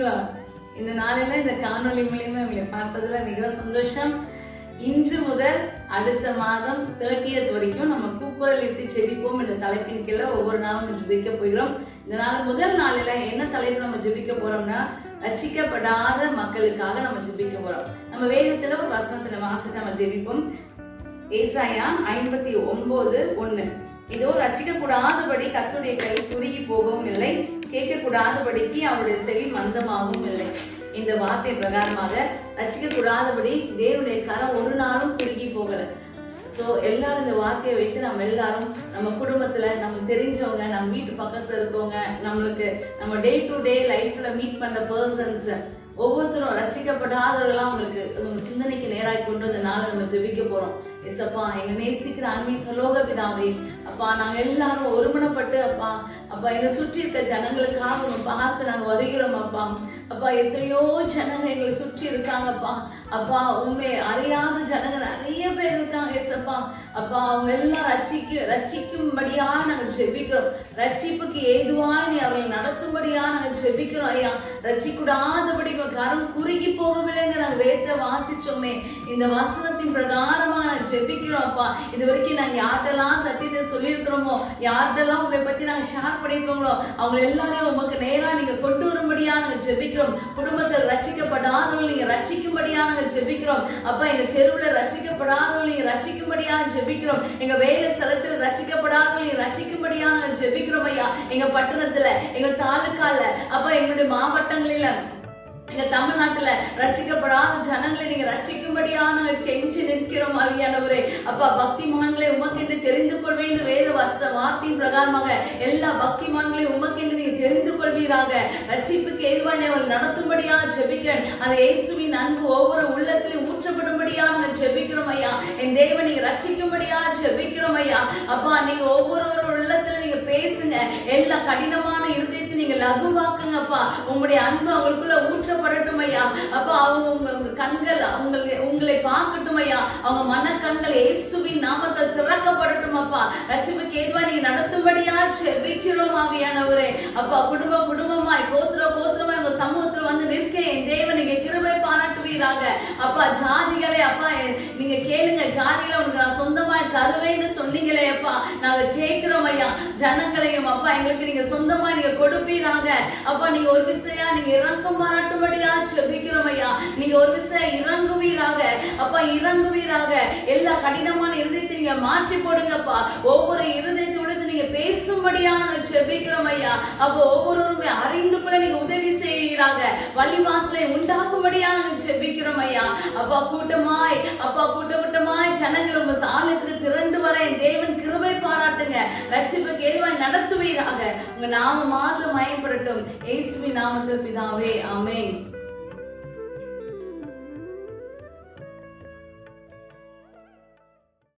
சரிங்களா இந்த நாளில் இந்த காணொலி மூலியமா உங்களை பார்த்ததில் மிக சந்தோஷம். இன்று முதல் அடுத்த மாதம் தேர்ட்டியத் வரைக்கும் நம்ம கூக்குரல் எப்படி செடிப்போம் என்ற தலைப்பின் கீழே ஒவ்வொரு நாளும் ஜெபிக்க போகிறோம். இந்த நாள் முதல் நாளில் என்ன தலைப்பு நம்ம ஜெபிக்க போறோம்னா ரச்சிக்கப்படாத மக்களுக்காக நம்ம ஜெபிக்க போறோம். நம்ம வேகத்துல ஒரு வசனத்தை நம்ம ஆசை நம்ம ஜெபிப்போம். ஏசாயா ஐம்பத்தி ஒன்பது ஒன்று இதோ ரசிக்கக்கூடாதபடி கத்துடைய கை குறுகி போகவும் இல்லை. கேட்கக்கூடாதபடிக்கு அவருடைய செவி மந்தமாகவும் இல்லை. இந்த வார்த்தை பிரகாரமாக ரசிக்கக்கூடாதபடி தேவனுடைய கரம் ஒரு நாளும் குறுகி போகல. ஸோ எல்லாரும் இந்த வார்த்தையை வைத்து நம்ம எல்லாரும் நம்ம குடும்பத்தில் நம்ம தெரிஞ்சவங்க நம்ம வீட்டு பக்கத்தில் இருக்கவங்க நம்மளுக்கு நம்ம டே டு டே லைஃப்பில் மீட் பண்ணுற பர்சன்ஸ் ஒவ்வொருத்தரும் ரசிக்கப்படாதவர்களாம் உங்களுக்கு உங்கள் சிந்தனைக்கு நேராக கொண்டு வந்த நாளை நம்ம ஜெபிக்க போகிறோம் எஸ்அப்பா எங்கள் நேசிக்கிற அன்பின் பரலோக பிதாவே அப்பா நாங்க எல்லாரும் ஒருமனப்பட்டு அப்பா அப்பா எங்களை சுற்றி இருக்க ஜனங்களுக்காக உங்க பார்த்து நாங்க வருகிறோம் அப்பா. அப்பா எத்தனையோ ஜனங்க எங்களை சுற்றி இருக்காங்கப்பா அப்பா. உண்மை அறியாத ஜனங்க நிறைய பேர் இருக்காங்க எஸ்அப்பா அப்பா அவங்க எல்லாம் ரட்சிக்கு ரட்சிக்கும்படியா நாங்கள் ஜெபிக்கிறோம். ரட்சிப்புக்கு ஏதுவாக நீ அவரை நடத்தும்படியா நாங்கள் ஜெபிக்கிறோம் ஐயா. ரட்சிக்கூடாதபடி கரம் குறுகி போகவில்லைங்க நாங்கள் வேத்த வாசிச்சோமே. இந்த வசனத்தின் பிரகாரமாக நாங்கள் ஜெபிக்கிறோம் அப்பா. இது வரைக்கும் நாங்கள் யார்கிட்டலாம் சத்தியத்தை சொல்லியிருக்கிறோமோ யார்கிட்டலாம் உங்களை பற்றி நாங்கள் ஷேர் பண்ணியிருக்கோங்களோ அவங்க எல்லாரையும் உமக்கு நேராக நீங்கள் கொண்டு வரும்படியா நாங்கள் ஜெபிக்கிறோம். குடும்பத்தில் ரட்சிக்கப்படாதவர்கள் நீங்கள் ரட்சிக்கும்படியா நாங்கள் ஜெபிக்கிறோம். அப்பா எங்கள் தெருவில் ரட்சிக்கப்படாதவர்கள் நீங்க ரட்சிக்கும்படியா ஜெபிக்கிறோம். எங்க வேலை ஸ்தலத்தில் ரட்சிக்கப்படாதவர்கள் நீங்க நாங்க ஜெபிக்கிறோம் ஐயா. எங்க பட்டணத்துல எங்க தாலுக்கால அப்பா எங்களுடைய மாவட்டங்களில எங்க தமிழ்நாட்டுல ரச்சிக்கப்படாத ஜனங்களை நீங்க ரச்சிக்கும்படியான கெஞ்சி நிற்கிறோம் அவியானவரே. அப்பா பக்திமான்களை உமக்கென்று தெரிந்து கொள்வேன் வேத வார்த்தை வார்த்தையின் பிரகாரமாக எல்லா பக்திமான்களையும் உமக்கென்று நீங்க தெரிந்து கொள்வீராக. ரட்சிப்புக்கு ஏதுவாய் அவள் நடத்தும்படியா ஜெபிக்கிறேன். அந்த இயேசுவின் அன்பு ஒவ்வொரு உள்ளத்திலும் ஊற்றப்படும்படியா நாங்க ஜெபிக்கிறோம் ஐயா. என் தேவன் நீங்க ரட்சிக்கும்படியா ஜெபிக்கிறோம் ஐயா. அப்பா நீங்க ஒவ்வொரு உள்ளத்துல நீங்க பேசுங்க. எல்லா கடினமான இருதயத்தை நீங்க லகுவாக்குங்கப்பா உங்களுடைய அன்பு அவங்களுக்குள்ள ஊற்றப்படட்டும் ஐயா. அப்பா அவங்க உங்க கண்கள் அவங்களுக்கு உங்களை பார்க்கட்டும் ஐயா அவங்க மனக்கண்கள் இயேசுவின் நாமத்தை திறக்கப்படட்டும் அப்பா. ரட்சிப்புக்கு ஏதுவா நீங்க நடத்தும்படியா ஜெபிக்கிறோம் ஆவியானவரே. அப்பா குடும்பம் குடும்பமாய் கோத்திர கோத்திரமாய் உங்க சமூகத்துல வந்து நிற்க என் தேவன் நீங்க கிருபை பாராட்டுவீராக. அப்பா ஜாதிகளே அப்பா நீங்க கேளுங்க. ஜாதிகளை உனக்கு நான் சொந்தமாய் தருவேன்னு சொன்னீங்களே அப்பா. நாங்க கேட்கிறோம் ஐயா. ஜனங்களையும் அப்பா எங்களுக்கு நீங்க சொந்தமா நீங்க கொடுப்பீராக. அப்பா நீங்க ஒரு விசையா நீங்க இறக்கம் பாராட்டும்படியா ஜெபிக்கிறோம் ஐயா. நீங்க ஒரு விசையா இறங்குவீராக. அப்பா இறங்குவீராக. எல்லா கடினமான இருதயத்தை நீங்க மாற்றி போடுங்கப்பா. ஒவ்வொரு இருதயத்தை உள்ளது நீங்க பேசும்படியா நாங்க ஐயா. அப்போ ஒவ்வொருவருமே அறிந்து கொள்ள நீங்க உதவி செய்வீராக. வள்ளிவாசலை உண்டாக்கும்படியா நாங்க செபிக்கிறோம் ஐயா. அப்பா கூட்டமாய். அப்பா கூட்ட கூட்டமாய் ஜனங்கள் உங்க ஆலயத்துக்கு திரண்டு வர தேவன் கிருபை பாராட்டுங்க. ரட்சிப்புக்கு ஏதுவாய் நடத்துவீராக. உங்க நாம மாத்திரம் மயப்படட்டும். இயேசுவின் நாமத்தில் பிதாவே அமேன்